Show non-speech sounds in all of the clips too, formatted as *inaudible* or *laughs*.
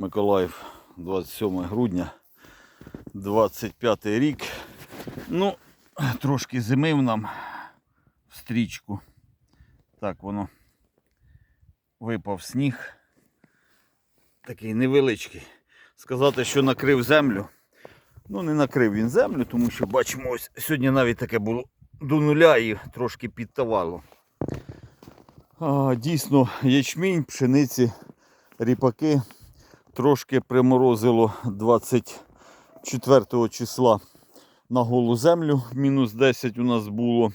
Миколаїв, 27 грудня, 25 рік. Ну, трошки зимив нам в стрічку. Так воно випав сніг. Такий невеличкий. Сказати, що накрив землю. Ну, не накрив він землю, тому що бачимо, ось сьогодні навіть таке було до нуля і трошки підтавало. А, дійсно, ячмінь, пшениці, ріпаки трошки приморозило 24 числа на голу землю. Мінус 10 у нас було.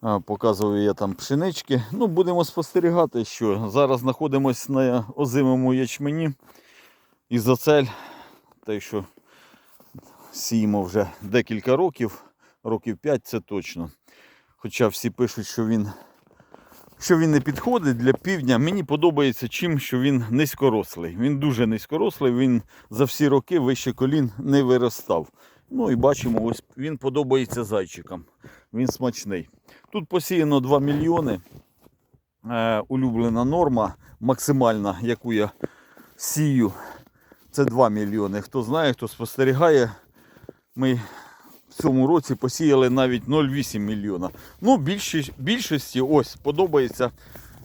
А, Показував я там пшенички. Ну, будемо спостерігати, що зараз знаходимося на озимому ячмені. І за цель, те, що сіємо вже декілька років, років 5 це точно. Хоча всі пишуть, що він, що він не підходить для півдня. Мені подобається чим, що він низькорослий. Він дуже низькорослий, він за всі роки вище колін не виростав. Ну і бачимо, ось він подобається зайчикам. Він смачний. Тут посіяно 2 мільйони. Е, улюблена норма максимальна, яку я сію. Це 2 мільйони. Хто знає, хто спостерігає, ми цьому році посіяли навіть 0,8 мільйона. Ну, більшість, більшості ось подобається.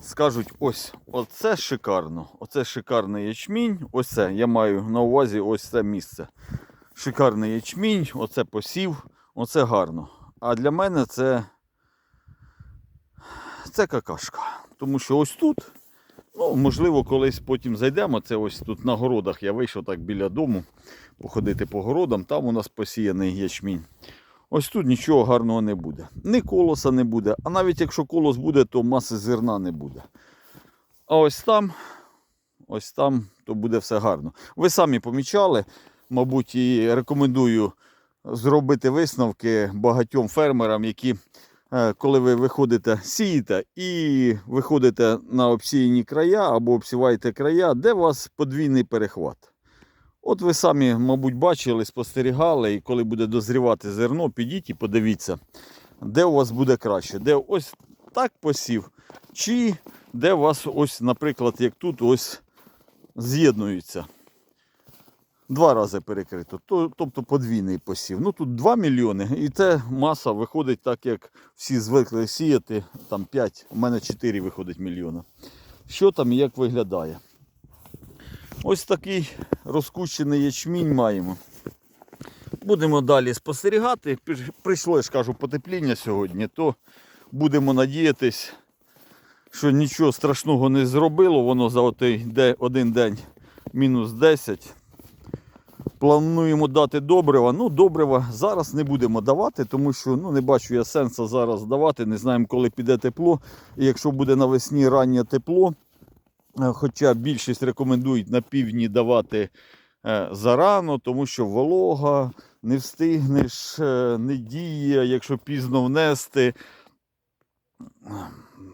Скажуть, ось оце шикарно. Оце шикарний ячмінь. Ось це. Я маю на увазі ось це місце. Шикарний ячмінь, оце посів, оце гарно. А для мене це, це какашка. Тому що ось тут, ну, можливо, колись потім зайдемо. Це ось тут на городах. Я вийшов так біля дому походити по городам, там у нас посіяний ячмінь. Ось тут нічого гарного не буде. Ні колоса не буде, а навіть якщо колос буде, то маси зерна не буде. А ось там, ось там, то буде все гарно. Ви самі помічали, мабуть, і рекомендую зробити висновки багатьом фермерам, які, коли ви виходите, сієте і виходите на обсіяні края або обсіваєте края, де у вас подвійний перехват. От ви самі, мабуть, бачили, спостерігали, і коли буде дозрівати зерно, підіть і подивіться, де у вас буде краще. Де ось так посів, чи де у вас ось, наприклад, як тут, ось з'єднуються. Два рази перекрито, то- тобто подвійний посів. Ну тут 2 мільйони, і це маса виходить так, як всі звикли сіяти, там 5, у мене 4 виходить мільйона. Що там і як виглядає? Ось такий розкущений ячмінь маємо. Будемо далі спостерігати. Прийшло, я ж кажу, потепління сьогодні, то будемо надіятись, що нічого страшного не зробило. Воно за один день мінус 10. Плануємо дати добрива. Ну, добрива зараз не будемо давати, тому що ну, не бачу я сенсу зараз давати. Не знаємо, коли піде тепло. І якщо буде навесні раннє тепло, Е, Хоча більшість рекомендують на півдні давати е, зарано, тому що волога, не встигнеш, е, не діє, якщо пізно внести.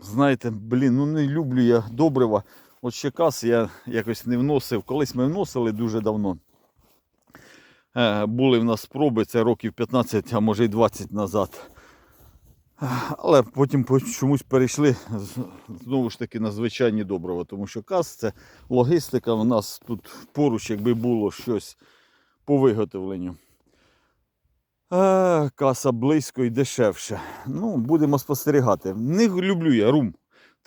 Знаєте, блін, ну не люблю я добрива. От ще кас я якось не вносив. Колись ми вносили дуже давно. Е, Були в нас спроби, це років 15, а може й 20 назад. Але потім по- чомусь перейшли знову ж таки на звичайні добрива, тому що каз це логістика. У нас тут поруч, якби було щось по виготовленню. Е, каса близько і дешевше. Ну, будемо спостерігати. Не люблю я рум.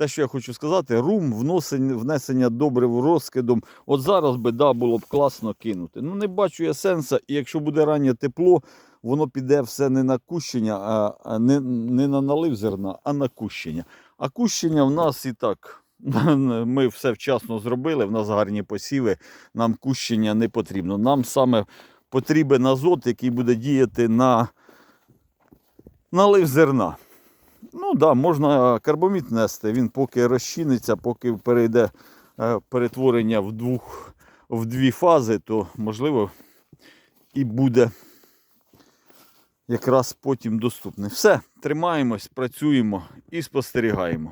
Те, що я хочу сказати, рум, вносення, внесення добрив розкидом. От зараз би да, було б класно кинути. Ну, не бачу я сенсу, і якщо буде раннє тепло, воно піде все не на кущення, а не, не на налив зерна, а на кущення. А кущення в нас і так. *laughs* Ми все вчасно зробили, в нас гарні посіви, нам кущення не потрібно. Нам саме потрібен азот, який буде діяти на налив зерна. Ну да, можна карбоміт нести, він поки розчиниться, поки перейде е, перетворення в, двох, в дві фази, то можливо і буде якраз потім доступний. Все, тримаємось, працюємо і спостерігаємо.